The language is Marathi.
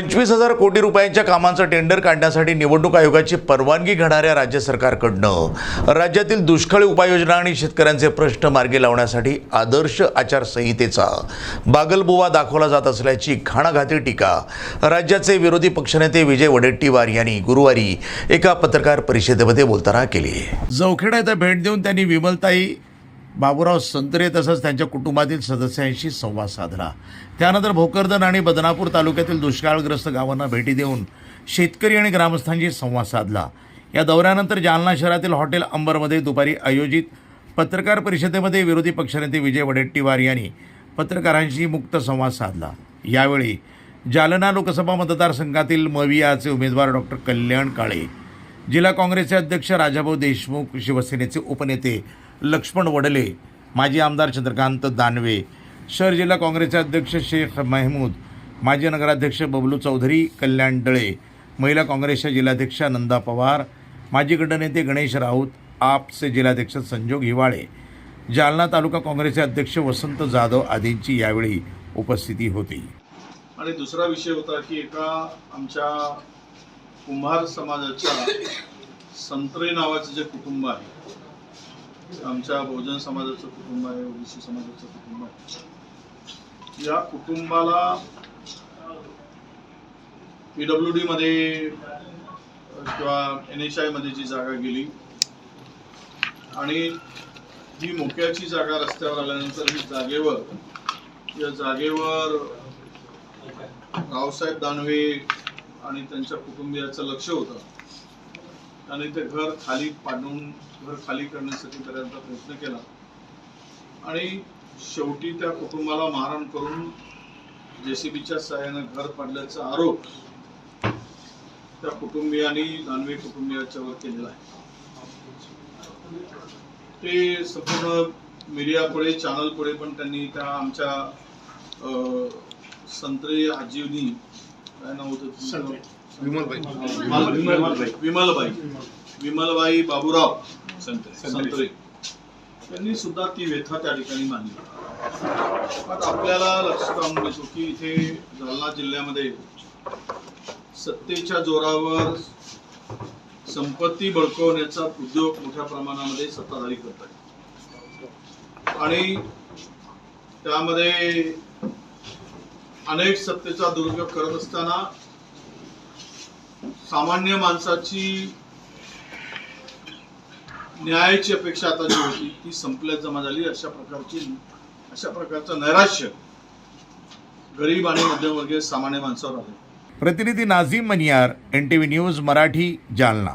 पंचवीस हजार कोटी रुपयांच्या कामांचं टेंडर काढण्यासाठी निवडणूक आयोगाची परवानगी घेणाऱ्या राज्य सरकारकडनं राज्यातील दुष्काळी उपाययोजना आणि शेतकऱ्यांचे प्रश्न मार्गी लावण्यासाठी आदर्श आचारसंहितेचा बागलबुवा दाखवला जात असल्याची घाणाघाती टीका राज्याचे विरोधी पक्षनेते विजय वडेट्टीवार यांनी गुरुवारी एका पत्रकार परिषदेमध्ये बोलताना केली. जवखेडा इथं भेट देऊन त्यांनी विमलताई बाबूराव संत्रे तसंच त्यांच्या कुटुंबातील सदस्यांशी संवाद साधला. त्यानंतर भोकरदन आणि बदनापूर तालुक्यातील दुष्काळग्रस्त गावांना भेटी देऊन शेतकरी आणि ग्रामस्थांशी संवाद साधला. या दौऱ्यानंतर जालना शहरातील हॉटेल अंबरमध्ये दुपारी आयोजित पत्रकार परिषदेमध्ये विरोधी पक्षनेते विजय वडेट्टीवार यांनी पत्रकारांशी मुक्त संवाद साधला. यावेळी जालना लोकसभा मतदारसंघातील मवियाचे उमेदवार डॉक्टर कल्याण काळे जिल्हा काँग्रेसचे अध्यक्ष राजाभाऊ देशमुख शिवसेनेचे उपनेते लक्ष्मण वडले माजी आमदार चंद्रकांत दानवे शहर जिल्हा काँग्रेसचे अध्यक्ष शेख महमूद माजी नगराध्यक्ष बबलू चौधरी कल्याण दळे महिला काँग्रेसच्या जिल्हाध्यक्षा नंदा पवार माजी गटनेते गणेश राऊत आपचे जिल्हाध्यक्ष संजोग हिवाळे जालना तालुका काँग्रेसचे अध्यक्ष वसंत जाधव आदींची यावेळी उपस्थिती होती. आणि दुसरा विषय होता की एका आमच्या कुंभार समाजाच्या संत्रे नावाचं जे कुटुंब आहे आमच्या बहुजन समाजाचं कुटुंब आहे ओबीसी समाजाचं कुटुंब आहे. या कुटुंबाला पीडब्ल्यू डी मध्ये किंवा एन एच आयमध्ये जी जागा गेली आणि ही मोक्याची जागा रस्त्यावर आल्यानंतर ही जागेवर या जागेवर रावसाहेब दानवे आणि त्यांच्या कुटुंबियाचं लक्ष होतं. त्याने ते घर खाली पाडून घर खाली करण्यासाठी बऱ्याचदा प्रयत्न केला. आणि शेवटी त्या कुटुंबाला मारहाण करून जेसीबीच्या सहाय्यानं घर पाडल्याचा आरोप त्या कुटुंबियांनी दानवे कुटुंबियाच्यावर केलेला आहे. ते संपूर्ण मीडिया पुढे चॅनल पण त्यांनी त्या आमच्या अं, संत्रे आजीवनी काय नाव होतं विमलबाई. विमलबाई विमलबाई बाबूराव संत्रे. त्यांनी सुद्धा ती व्यथा त्या ठिकाणी मांडली. पण आपल्याला लक्षात आणून देतो की इथे जालना जिल्ह्यामध्ये सत्तेच्या जोरावर संपत्ती बळकवण्याचा उद्योग मोठ्या प्रमाणामध्ये सत्ताधारी करत आहेत आणि त्यामध्ये अनेक सत्तेचा दुरुपयोग करत असताना सामान्य माणसाची न्यायाची अपेक्षा आता जी होती ती संपल्यात जमा झाली. अशा प्रकारची अशा प्रकारचं नैराश्य गरीब आणि मध्यमवर्गीय सामान्य माणसावर आले प्रतिनिधी Nazim Maniyar N T V news Marathi Jalna.